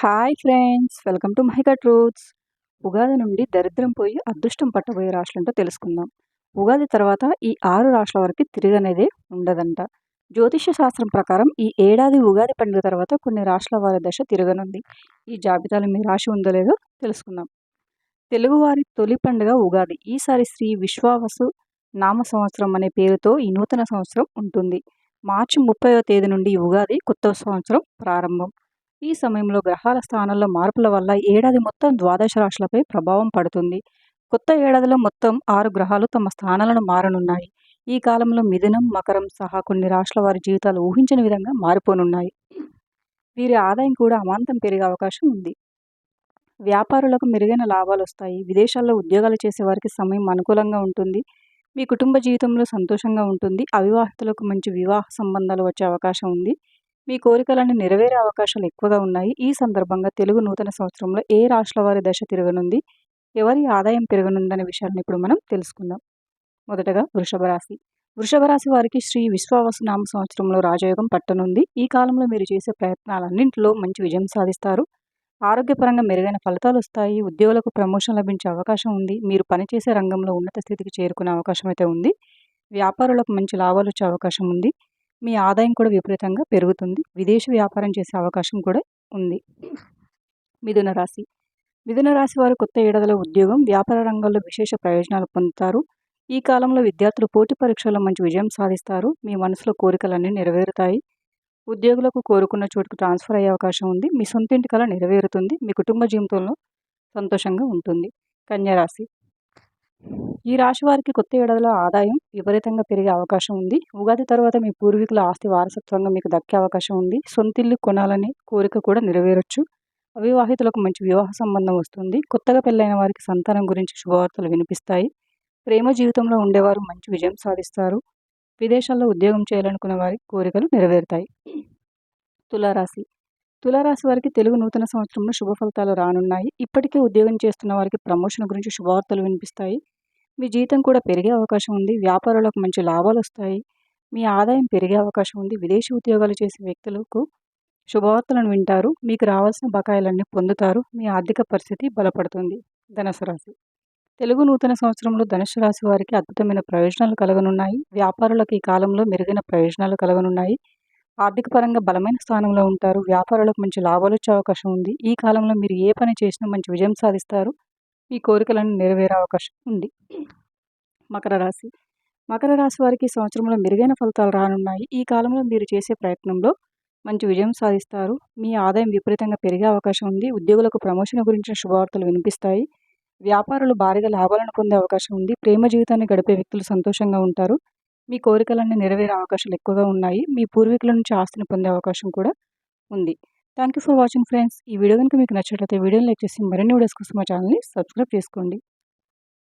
Hi friends welcome to Mahika truths. Ugadi నుండి దరిద్రం పోయి అదృష్టం పట్టబోయే రాష్ట్రంతో తెలుసుకుందాం. ఉగాది తర్వాత ఈ ఆరు రాష్ట్రాల వరకు తిరగనేదే ఉండదంట. జ్యోతిష శాస్త్రం ప్రకారం ఈ ఏడాది ఉగాది పండుగ తర్వాత కొన్ని రాష్ట్రాల వారి దశ తిరగనుంది. ఈ జాబితాలో మీ రాశి ఉందో లేదో తెలుసుకుందాం. తెలుగువారి తొలి పండుగ ఉగాది. ఈసారి శ్రీ విశ్వావసు నామ సంవత్సరం అనే పేరుతో ఈ నూతన సంవత్సరం ఉంటుంది. మార్చి ముప్పైవ తేదీ నుండి ఉగాది కొత్త సంవత్సరం ప్రారంభం. ఈ సమయంలో గ్రహాల స్థానంలో మార్పుల వల్ల ఏడాది మొత్తం ద్వాదశ రాశులపై ప్రభావం పడుతుంది. కొత్త ఏడాదిలో మొత్తం ఆరు గ్రహాలు తమ స్థానాలను మారనున్నాయి. ఈ కాలంలో మిథునం మకరం సహా కొన్ని రాష్ట్రాల వారి జీవితాలు ఊహించిన విధంగా మారిపోనున్నాయి. వీరి ఆదాయం కూడా అమాంతం పెరిగే అవకాశం ఉంది. వ్యాపారులకు మెరుగైన లాభాలు వస్తాయి. విదేశాల్లో ఉద్యోగాలు చేసే వారికి సమయం అనుకూలంగా ఉంటుంది. మీ కుటుంబ జీవితంలో సంతోషంగా ఉంటుంది. అవివాహితులకు మంచి వివాహ సంబంధాలు వచ్చే అవకాశం ఉంది. మీ కోరికలన్నీ నెరవేరే అవకాశాలు ఎక్కువగా ఉన్నాయి. ఈ సందర్భంగా తెలుగు నూతన సంవత్సరంలో ఏ రాష్ట్రాల వారి దశ తిరగనుంది? ఎవరి ఆదాయం పెరగనుందనే విషయాన్ని ఇప్పుడు మనం తెలుసుకుందాం. మొదటగా వృషభ రాశి. వృషభ రాశి వారికి శ్రీ విశ్వావసనామ సంవత్సరంలో రాజయోగం పట్టనుంది. ఈ కాలంలో మీరు చేసే ప్రయత్నాలన్నింటిలో మంచి విజయం సాధిస్తారు. ఆరోగ్యపరంగా మెరుగైన ఫలితాలు వస్తాయి. ఉద్యోగులకు ప్రమోషన్ లభించే అవకాశం ఉంది. మీరు పనిచేసే రంగంలో ఉన్నత స్థితికి చేరుకునే అవకాశం అయితే ఉంది. వ్యాపారులకు మంచి లాభాలు వచ్చే అవకాశం ఉంది. మీ ఆదాయం కూడా విపరీతంగా పెరుగుతుంది. విదేశీ వ్యాపారం చేసే అవకాశం కూడా ఉంది. మిథున రాశి. మిథున రాశి వారు కొత్త ఏడాదిలో ఉద్యోగం వ్యాపార రంగంలో విశేష ప్రయోజనాలు పొందుతారు. ఈ కాలంలో విద్యార్థులు పోటీ పరీక్షల్లో మంచి విజయం సాధిస్తారు. మీ మనసులో కోరికలన్నీ నెరవేరుతాయి. ఉద్యోగులకు కోరుకున్న చోటుకు ట్రాన్స్ఫర్ అయ్యే అవకాశం ఉంది. మీ సొంత ఇంటి కళ నెరవేరుతుంది. మీ కుటుంబ జీవితంలో సంతోషంగా ఉంటుంది. కన్యరాశి ఈ రాశి వారికి కొత్త ఏడాదిలో ఆదాయం విపరీతంగా పెరిగే అవకాశం ఉంది. ఉగాది తర్వాత మీ పూర్వీకుల ఆస్తి వారసత్వంగా మీకు దక్కే అవకాశం ఉంది. సొంతిల్లు కొనాలనే కోరిక కూడా నెరవేరొచ్చు. అవివాహితులకు మంచి వివాహ సంబంధం వస్తుంది. కొత్తగా పెళ్ళైన వారికి సంతానం గురించి శుభవార్తలు వినిపిస్తాయి. ప్రేమ జీవితంలో ఉండేవారు మంచి విజయం సాధిస్తారు. విదేశాల్లో ఉద్యోగం చేయాలనుకున్న వారి కోరికలు నెరవేరుతాయి. తులారాశి తులారాశి వారికి తెలుగు నూతన సంవత్సరంలో శుభ ఫలితాలు రానున్నాయి. ఇప్పటికే ఉద్యోగం చేస్తున్న వారికి ప్రమోషన్ గురించి శుభవార్తలు వినిపిస్తాయి. మీ జీతం కూడా పెరిగే అవకాశం ఉంది. వ్యాపారులకు మంచి లాభాలు వస్తాయి. మీ ఆదాయం పెరిగే అవకాశం ఉంది. విదేశీ ఉద్యోగాలు చేసే వ్యక్తులకు శుభవార్తలను వింటారు. మీకు రావాల్సిన బకాయిలన్నీ పొందుతారు. మీ ఆర్థిక పరిస్థితి బలపడుతుంది. ధనుసు రాశి. తెలుగు నూతన సంవత్సరంలో ధనుసు రాశి వారికి అద్భుతమైన ప్రయోజనాలు కలగనున్నాయి. వ్యాపారులకు ఈ కాలంలో మెరుగైన ప్రయోజనాలు కలగనున్నాయి. ఆర్థిక పరంగా బలమైన స్థానంలో ఉంటారు. వ్యాపారాలకు మంచి లాభాలు వచ్చే అవకాశం ఉంది. ఈ కాలంలో మీరు ఏ పని చేసినా మంచి విజయం సాధిస్తారు. మీ కోరికలను నెరవేరే అవకాశం ఉంది. మకర రాశి. మకర రాశి వారికి సంవత్సరంలో మెరుగైన ఫలితాలు రానున్నాయి. ఈ కాలంలో మీరు చేసే ప్రయత్నంలో మంచి విజయం సాధిస్తారు. మీ ఆదాయం విపరీతంగా పెరిగే అవకాశం ఉంది. ఉద్యోగులకు ప్రమోషన్ గురించిన శుభవార్తలు వినిపిస్తాయి. వ్యాపారులు భారీగా లాభాలను పొందే అవకాశం ఉంది. ప్రేమ జీవితాన్ని గడిపే వ్యక్తులు సంతోషంగా ఉంటారు. మీ కోరికలన్నీ నెరవేరే అవకాశాలు ఎక్కువగా ఉన్నాయి. మీ పూర్వీకుల నుంచి ఆస్తిని పొందే అవకాశం కూడా ఉంది. Thank you for watching friends. ఈ వీడియో కనుక మీకు నచ్చినట్లయితే వీడియోని లైక్ చేసి మరిన్ని వీడియోస్ కోసం మా ఛానల్ని సబ్స్క్రైబ్ చేసుకోండి.